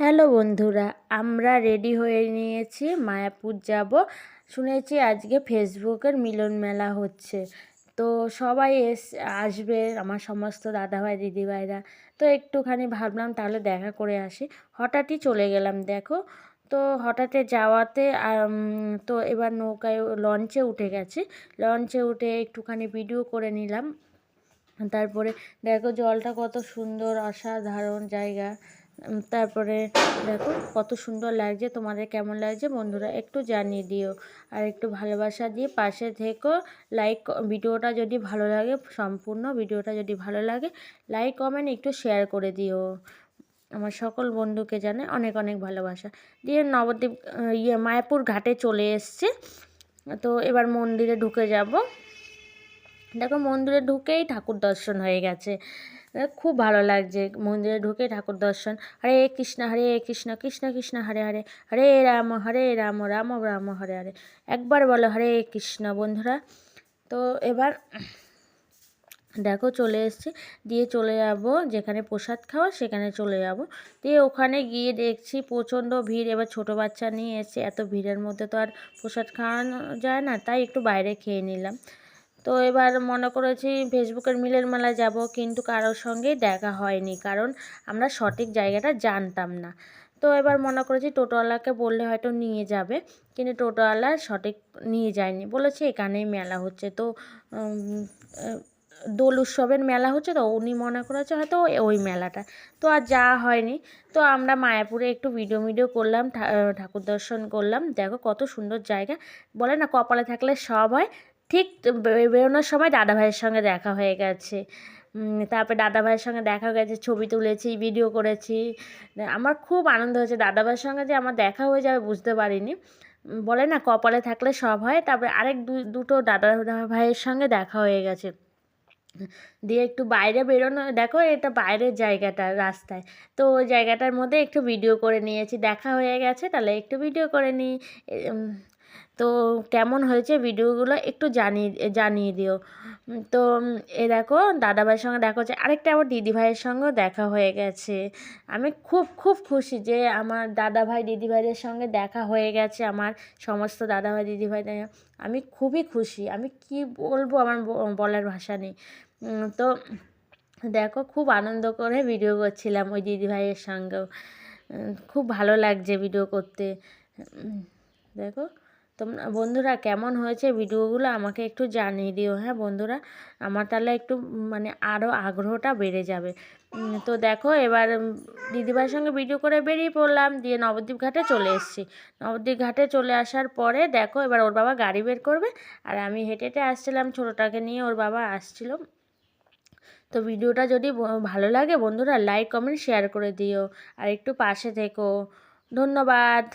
Hello বন্ধুরা, আমরা ready হয়ে নিয়েছি, মায়াপুর যাব। শুনেছি আজকে ফেসবুকের মিলন মেলা হচ্ছে। তো সবাই এস, আসবে, আমার সমস্ত দাদাভাই, দিদিভাইরা। তো একটুখানি ভাবলাম তাহলে দেখা করে আসি। হঠাৎই চলে গেলাম, দেখো। তো হঠাৎে যাওয়াতে তো এবার নৌকায় লঞ্চে উঠে গেছি। লঞ্চে উঠে একটুখানি ভিডিও করে নিলাম। তারপরে দেখো জলটা কত সুন্দর, অসাধারণ জায়গা। তারপরে দেখো কত সুন্দর লাগছে, তোমাদের কেমন লাগছে বন্ধুরা একটু জানিয়ে দিও। আর একটু ভালোবাসা দিয়ে পাশে থেকো লাইক ভিডিওটা যদি ভালো লাগে, সম্পূর্ণ ভিডিওটা যদি ভালো লাগে লাইক কমেন্ট একটু শেয়ার করে দিও। আমার সকল বন্ধুকে জানে অনেক অনেক ভালোবাসা। দিয়ে নবদ্বীপ ইয়ে মায়াপুর ঘাটে চলে এসছে। তো এবার মন্দিরে ঢুকে যাব। দেখো মন্দিরে ঢুকেই ঠাকুর দর্শন হয়ে গেছে। খুব ভালো লাগছে মন্দিরে ঢুকে ঠাকুর দর্শন। হরে কৃষ্ণ হরে কৃষ্ণ কৃষ্ণ কৃষ্ণ, হরে হরে। হরে রাম হরে রাম রাম রাম, হরে হরে। একবার বলো হরে কৃষ্ণ বন্ধুরা। তো এবার দেখো চলে এসছে। দিয়ে চলে যাব যেখানে প্রসাদ খাওয়া সেখানে চলে যাব। দিয়ে ওখানে গিয়ে দেখছি প্রচণ্ড ভিড়। এবার ছোট বাচ্চা নিয়ে এসে এত ভিড়ের মধ্যে তো আর প্রসাদ খাওয়ানো যায় না। তাই একটু বাইরে খেয়ে নিলাম। তো এবার মনে করেছি ফেসবুকের মিলের মেলায় যাব, কিন্তু কারোর সঙ্গেই দেখা হয়নি, কারণ আমরা সঠিক জায়গাটা জানতাম না। তো এবার মনে করেছি টোটোওয়ালাকে বললে হয়তো নিয়ে যাবে, কিন্তু টোটোওয়ালা সঠিক নিয়ে যায়নি। বলেছে এখানেই মেলা হচ্ছে। তো দোল উৎসবের মেলা হচ্ছে তো, উনি মনে করেছে হয়তো ওই মেলাটা। তো আর যাওয়া হয়নি। তো আমরা মায়াপুরে একটু ভিডিও ভিডিও করলাম ঠাকুর দর্শন করলাম। দেখো কত সুন্দর জায়গা। বলে না, কপালে থাকলে সব হয় ঠিক বেরোনোর সময় দাদাভাইয়ের সঙ্গে দেখা হয়ে গেছে। তারপরে দাদাভাইয়ের সঙ্গে দেখা হয়ে গেছে, ছবি তুলেছি ভিডিও করেছি। আমার খুব আনন্দ হয়েছে দাদাভাইয়ের সঙ্গে যে আমার দেখা হয়ে যাবে বুঝতে পারিনি। বলে না কপালে থাকলে সব হয়। তারপরে আরেক দুটো দাদা ভাইয়ের সঙ্গে দেখা হয়ে গেছে। দিয়ে একটু বাইরে বেরোনো, দেখো এটা বাইরের জায়গাটা রাস্তায়। তো ওই জায়গাটার মধ্যে একটু ভিডিও করে নিয়েছি। দেখা হয়ে গেছে, তাহলে একটু ভিডিও করে নিই। তো কেমন হয়েছে ভিডিওগুলো একটু জানিয়ে জানিয়ে দিও। তো এ দেখো, দাদাভাইয়ের সঙ্গে দেখা হচ্ছে, আরেকটা আমার দিদিভাইয়ের সঙ্গেও দেখা হয়ে গেছে। আমি খুব খুব খুশি যে আমার দাদাভাই, দিদিভাইদের সঙ্গে দেখা হয়ে গেছে, আমার সমস্ত দাদাভাই, দিদিভাই আমি খুবই খুশি, আমি কি বলব আমার বলার ভাষা নেই। তো দেখো, খুব আনন্দ করে ভিডিও করছিলাম ওই দিদিভাইয়ের সঙ্গেও। খুব ভালো লাগছে ভিডিও করতে। দেখো। তোমরা বন্ধুরা কেমন হয়েছে ভিডিওগুলো আমাকে একটু জানিয়ে দিও হ্যাঁ বন্ধুরা? আমার তাহলে একটু মানে আরও আগ্রহটা বেড়ে যাবে। তো দেখো এবার দিদিভাইয়ের সঙ্গে ভিডিও করে বেরিয়ে পড়লাম, দিয়ে নবদ্বীপ ঘাটে চলে এসেছি। নবদ্বীপ ঘাটে চলে আসার পরে দেখো এবার ওর বাবা গাড়ি বের করবে, আর আমি হেঁটে হেঁটে আসছিলাম ছোটোটাকে নিয়ে, ওর বাবা আসছিল। তো ভিডিওটা যদি ভালো লাগে বন্ধুরা লাইক কমেন্ট শেয়ার করে দিও। আর একটু পাশে থেকো। ধন্যবাদ।